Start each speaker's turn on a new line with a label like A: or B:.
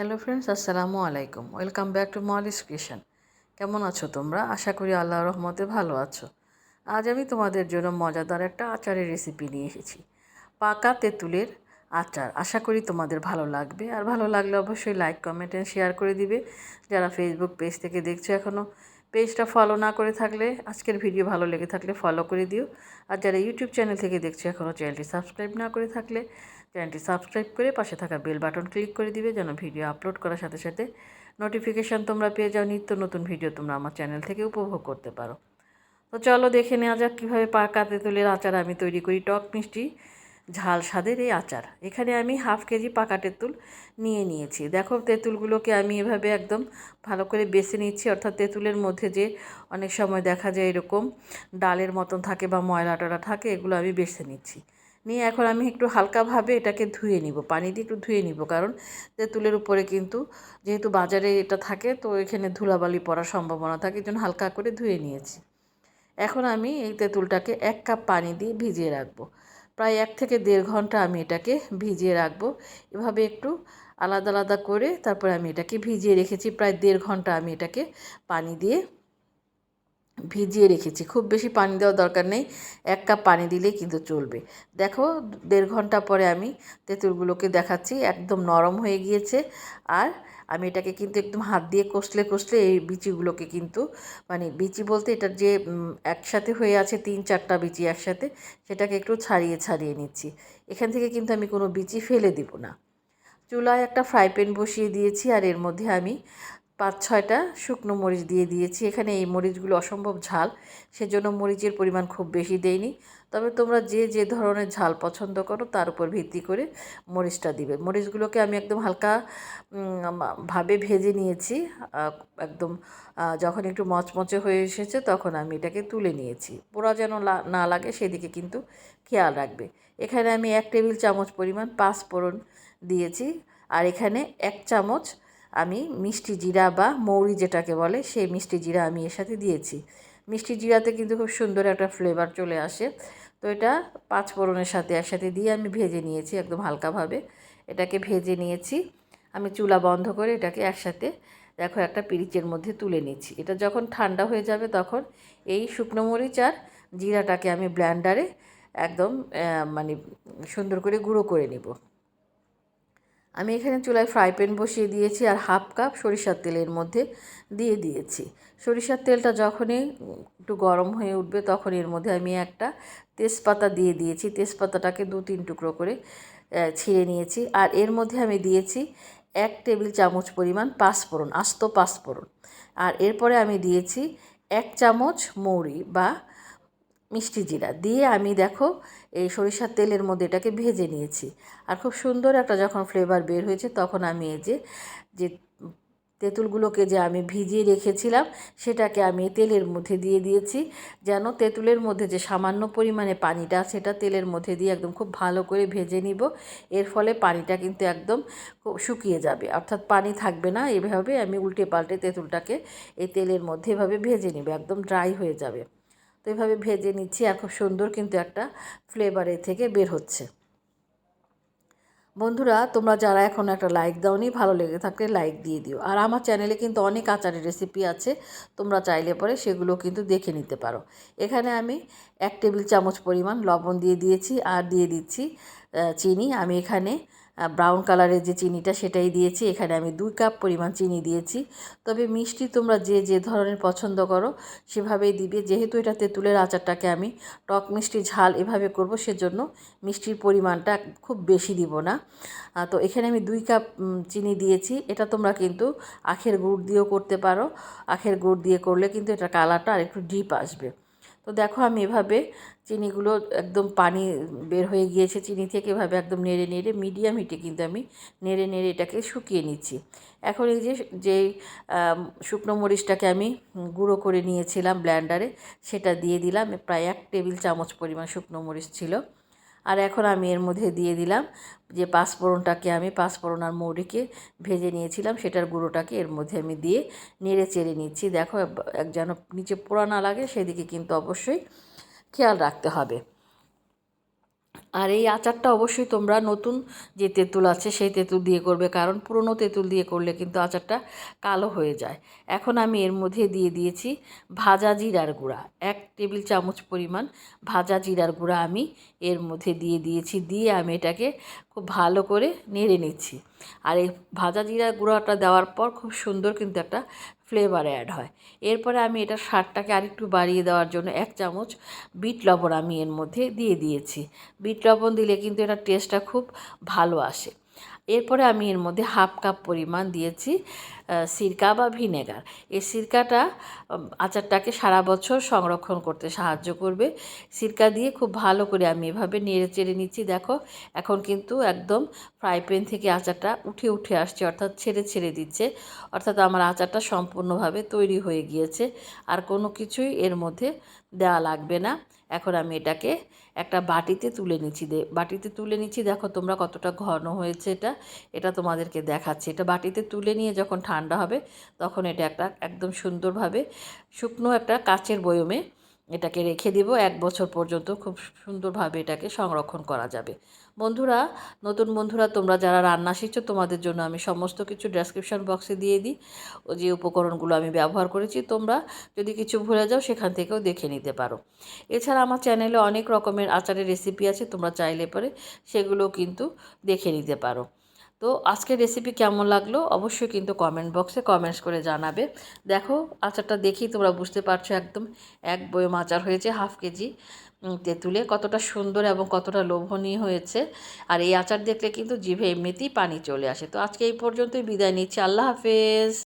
A: Hello friends, আসসালামু আলাইকুম। Welcome back to মলিস ক্রিয়েশন। কেমন আছো তোমরা? আশা করি আল্লাহ রহমতে ভালো আছো। আজ আমি তোমাদের জন্য মজাদার একটা আচারের রেসিপি নিয়ে এসেছি। পাকা তেঁতুলের আচার। আশা করি তোমাদের ভালো লাগবে। আর ভালো লাগলে অবশ্যই লাইক কমেন্ট অ্যান্ড শেয়ার করে দিবে। যারা ফেসবুক পেজ থেকে দেখছ এখনও পেজটা ফলো না করে থাকলে, আজকের ভিডিও ভালো লেগে থাকলে ফলো করে দিও। আর যারা ইউটিউব চ্যানেল থেকে দেখছ এখনও চ্যানেলটি সাবস্ক্রাইব না করে থাকলে চ্যানেলটি সাবস্ক্রাইব করে পাশে থাকা বেল বাটন ক্লিক করে দিবে যেন ভিডিও আপলোড করার সাথে সাথে নোটিফিকেশান তোমরা পেয়ে যাও, নিত্য নতুন ভিডিও তোমরা আমার চ্যানেল থেকে উপভোগ করতে পারো। তো চলো দেখে নেওয়া যাক কীভাবে পাকা তেঁতুলের আচার আমি তৈরি করি। টক মিষ্টি ঝাল স্বাদের এই আচার। এখানে আমি হাফ কেজি পাকা তেঁতুল নিয়ে নিয়েছি। দেখো, তেঁতুলগুলোকে আমি এভাবে একদম ভালো করে বেছে নিচ্ছি। অর্থাৎ তেঁতুলের মধ্যে যে অনেক সময় দেখা যায় এরকম ডালের মতন থাকে বা ময়লা টয়লা থাকে, এগুলো আমি বেছে নিচ্ছি। নিয়ে এখন আমি একটু হালকাভাবে এটাকে ধুয়ে নিব। পানি দিয়ে একটু ধুয়ে নিব, কারণ তেঁতুলের উপরে কিন্তু যেহেতু বাজারে এটা থাকে, তো এখানে ধুলাবালি পড়ার সম্ভাবনা থাকে এই জন্য হালকা করে ধুয়ে নিয়েছি। এখন আমি এই তেঁতুলটাকে এক কাপ পানি দিয়ে ভিজিয়ে রাখব। প্রায় এক থেকে দেড় ঘণ্টা আমি এটাকে ভিজিয়ে রাখব। এভাবে একটু আলাদা আলাদা করে তারপরে আমি এটাকে ভিজিয়ে রেখেছি। প্রায় দেড় ঘণ্টা আমি এটাকে পানি দিয়ে ভিজিয়ে রেখেছি। খুব বেশি পানি দেওয়ার দরকার নেই। এক কাপ পানি দিলেই কিন্তু চলবে। দেখো, দেড় ঘণ্টা পরে আমি তেঁতুলগুলোকে দেখাচ্ছি। একদম নরম হয়ে গিয়েছে। আর আমি এটাকে কিন্তু একদম হাত দিয়ে কষলে কষলে এই বিচিগুলোকে কিন্তু মানে বিচি বলতে এটার যে একসাথে হয়ে আছে তিন চারটা বিচি একসাথে, সেটাকে একটু ছাড়িয়ে ছাড়িয়ে নিচ্ছি। এখান থেকে কিন্তু আমি কোনো বিচি ফেলে দিব না। চুলায় একটা ফ্রাই প্যান বসিয়ে দিয়েছি আর এর মধ্যে আমি পাঁচ, ছয়টা শুকনো মরিচ দিয়ে দিয়েছি। এখানে এই মরিচগুলো অসম্ভব ঝাল, সেজন্য মরিচের পরিমাণ খুব বেশি দেয়নি তবে তোমরা যে যে ধরনের ঝাল পছন্দ করো, তার উপর ভিত্তি করে মরিচটা দিবে। মরিচগুলোকে আমি একদম হালকা ভাবে ভেজে নিয়েছি। একদম যখন একটু মচমচে হয়ে এসেছে, তখন আমি এটাকে তুলে নিয়েছি। পোড়া যেন না লাগে, সেদিকে কিন্তু খেয়াল রাখবে। এখানে আমি এক টেবিল চামচ পরিমাণ পাঁচফোড়ন দিয়েছি। আর এখানে এক চামচ আমি মিষ্টি জিরা বা মৌরি যেটাকে বলে, সেই মিষ্টি জিরা আমি এর সাথে দিয়েছি। মিষ্টি জিরাতে কিন্তু খুব সুন্দর একটা ফ্লেভার চলে আসে। তো এটা পাঁচ ফোড়নের সাথে একসাথে দিয়ে আমি ভেজে নিয়েছি একদম হালকাভাবে। এটাকে ভেজে নিয়েছি। আমি চুলা বন্ধ করে এটাকে একসাথে দেখো একটা পিরিচের মধ্যে তুলে নিচ্ছি। এটা যখন ঠান্ডা হয়ে যাবে তখন এই শুকনো মরিচ আর জিরাটাকে আমি ব্ল্যান্ডারে একদম মানে সুন্দর করে গুঁড়ো করে নেব। আমি এখানে চুলায় ফ্রাই প্যান বসিয়ে দিয়েছি আর হাফ কাপ সরিষার তেলের মধ্যে দিয়ে দিয়েছি। সরিষার তেলটা যখনই একটু গরম হয়ে উঠবে তখন এর মধ্যে আমি একটা তেজপাতা দিয়ে দিয়েছি। তেজপাতাটাকে দু তিন টুকরো করে ছিঁড়ে নিয়েছি আর এর মধ্যে আমি দিয়েছি এক টেবিল চামচ পরিমাণ পাঁচফোড়ন, আস্ত পাঁচফোড়ন। আর এরপরে আমি দিয়েছি এক চামচ মৌরি বা মিষ্টি জিরা দিয়ে আমি দেখো এই সরিষার তেলের মধ্যে এটাকে ভেজে নিয়েছি। আর খুব সুন্দর একটা যখন ফ্লেভার বের হয়েছে তখন আমি এই যে যে তেঁতুলগুলোকে যে আমি ভিজিয়ে রেখেছিলাম সেটাকে আমি তেলের মধ্যে দিয়ে দিয়েছি। যেন তেঁতুলের মধ্যে যে সামান্য পরিমাণে পানিটা সেটা তেলের মধ্যে দিয়ে একদম খুব ভালো করে ভেজে নিব। এর ফলে পানিটা কিন্তু একদম খুব শুকিয়ে যাবে। অর্থাৎ পানি থাকবে না, এভাবে আমি উল্টে পাল্টে তেঁতুলটাকে এই তেলের মধ্যে এভাবে ভেজে নিব, একদম ড্রাই হয়ে যাবে। তো এভাবে ভেজে নিচ্ছি আর খুব সুন্দর কিন্তু একটা ফ্লেভার এ থেকে বের হচ্ছে। বন্ধুরা, তোমরা যারা এখন একটা লাইক দাওনি, ভালো লেগে থাকলে লাইক দিয়ে দিও। আর আমার চ্যানেলে কিন্তু অনেক আচারের রেসিপি আছে, তোমরা চাইলে পরে সেগুলো কিন্তু দেখে নিতে পারো। এখানে আমি এক টেবিল চামচ পরিমাণ লবণ দিয়ে দিয়েছি, আর দিয়ে দিচ্ছি চিনি। আমি এখানে ব্রাউন কালারের যে চিনিটা সেটাই দিয়েছি। এখানে আমি দুই কাপ পরিমাণ চিনি দিয়েছি। তবে মিষ্টি তোমরা যে যে ধরনের পছন্দ করো সেভাবেই দিবে। যেহেতু এটা তেঁতুলের আচারটাকে আমি টক মিষ্টি ঝাল এভাবে করব সেজন্য মিষ্টির পরিমাণটা খুব বেশি দিব না। তো এখানে আমি দুই কাপ চিনি দিয়েছি। এটা তোমরা কিন্তু আখের গুড় দিয়েও করতে পারো। আখের গুড় দিয়ে করলে কিন্তু এটা কালারটা আর একটু ডিপ আসবে। তো দেখো আমি এভাবে চিনিগুলো একদম পানি বের হয়ে গিয়েছে, চিনি থেকে এভাবে একদম নেড়ে নেড়ে মিডিয়াম হিটে কিন্তু আমি নেড়ে নেড়ে এটাকে শুকিয়ে নিচ্ছি। এখন এই যে যে শুকনো মরিচটাকে আমি গুঁড়ো করে নিয়েছিলাম ব্ল্যান্ডারে সেটা দিয়ে দিলাম। প্রায় এক টেবিল চামচ পরিমাণ শুকনো মরিচ ছিল। আর এখন আমি এর মধ্যে দিয়ে দিলাম যে পাঁচফোড়নটাকে আমি পাঁচফোড়ন আর মৌরিকে ভেজে নিয়েছিলাম, সেটার গুঁড়োটাকে এর মধ্যে আমি দিয়ে নেড়ে চেড়ে নিচ্ছি। দেখো, এক যেন নিচে পোড়া না লাগে, সেদিকে কিন্তু অবশ্যই খেয়াল রাখতে হবে। আর এই আচারটা অবশ্যই তোমরা নতুন যে তেঁতুল আছে, সেই তেঁতুল দিয়ে করবে। কারণ পুরনো তেঁতুল দিয়ে করলে কিন্তু আচারটা কালো হয়ে যায়। এখন আমি এর মধ্যে দিয়ে দিয়েছি ভাজা জিরার গুঁড়া। এক টেবিল চামচ পরিমাণ ভাজা জিরার গুঁড়া আমি এর মধ্যে দিয়ে দিয়েছি। দিয়ে আমি এটাকে খুব ভালো করে নেড়ে নিচ্ছি। আর এই ভাজা জিরা গুঁড়াটা দেওয়ার পর খুব সুন্দর কিন্তু একটা ফ্লেভার অ্যাড হয়। এরপরে আমি এটা স্বাদটাকে আরেকটু বাড়িয়ে দেওয়ার জন্য এক চামচ বিট লবণ আমি এর মধ্যে দিয়ে দিয়েছি। বিট লবণ দিলে কিন্তু এটা টেস্টটা খুব ভালো আসে। এরপরে আমি এর মধ্যে হাফ কাপ পরিমাণ দিয়েছি সিরকা বা ভিনেগার। এই সিরকাটা আচারটাকে সারা বছর সংরক্ষণ করতে সাহায্য করবে। সিরকা দিয়ে খুব ভালো করে আমি এভাবে নেড়ে চেড়ে নিচ্ছি। দেখো, এখন কিন্তু একদম ফ্রাই প্যান থেকে আচারটা উঠে উঠে আসছে, অর্থাৎ ছেড়ে ছেড়ে দিচ্ছে। অর্থাৎ আমার আচারটা সম্পূর্ণভাবে তৈরি হয়ে গিয়েছে। আর কোনো কিছুই এর মধ্যে দেওয়া লাগবে না। এখন আমি এটাকে একটা বাটিতে তুলে নিচ্ছি। দে, বাটিতে তুলে নিচ্ছি, দেখো তোমরা কতটা ঘন হয়েছে এটা। এটা তোমাদেরকে দেখাচ্ছি। এটা বাটিতে তুলে নিয়ে যখন ঠান্ডা হবে, তখন এটা একটা একদম সুন্দরভাবে শুকনো একটা কাচের বয়মে এটাকে রেখে দিব, এক বছর পর্যন্ত খুব সুন্দরভাবে এটাকে সংরক্ষণ করা যাবে। বন্ধুরা, নতুন বন্ধুরা, তোমরা যারা রান্না শিখছো, তোমাদের জন্য আমি সমস্ত কিছু ডেসক্রিপশন বক্সে দিয়ে দিই। ও যে উপকরণগুলো আমি ব্যবহার করেছি, তোমরা যদি কিছু ভুলে যাও, সেখান থেকেও দেখে নিতে পারো। এছাড়া আমার চ্যানেলে অনেক রকমের আচারের রেসিপি আছে, তোমরা চাইলে পরে সেগুলো কিন্তু দেখে নিতে পারো। তো আজকের রেসিপি কেমন লাগল? অবশ্যই কিন্তু কমেন্ট বক্সে কমেন্টস করে জানাবে। দেখো, আচারটা দেখি তোমরা বুঝতে পারছ একদম এক বয়ম আচার হয়েছে, হাফ কেজি তেঁতুলে। কতটা সুন্দর এবং কতটা লোভনীয় হয়েছে। আর এই আচার দেখলে কিন্তু জিভে এমনিতেই পানি চলে আসে। তো আজকে এই পর্যন্তই, বিদায় নিচ্ছি। আল্লাহ হাফেজ।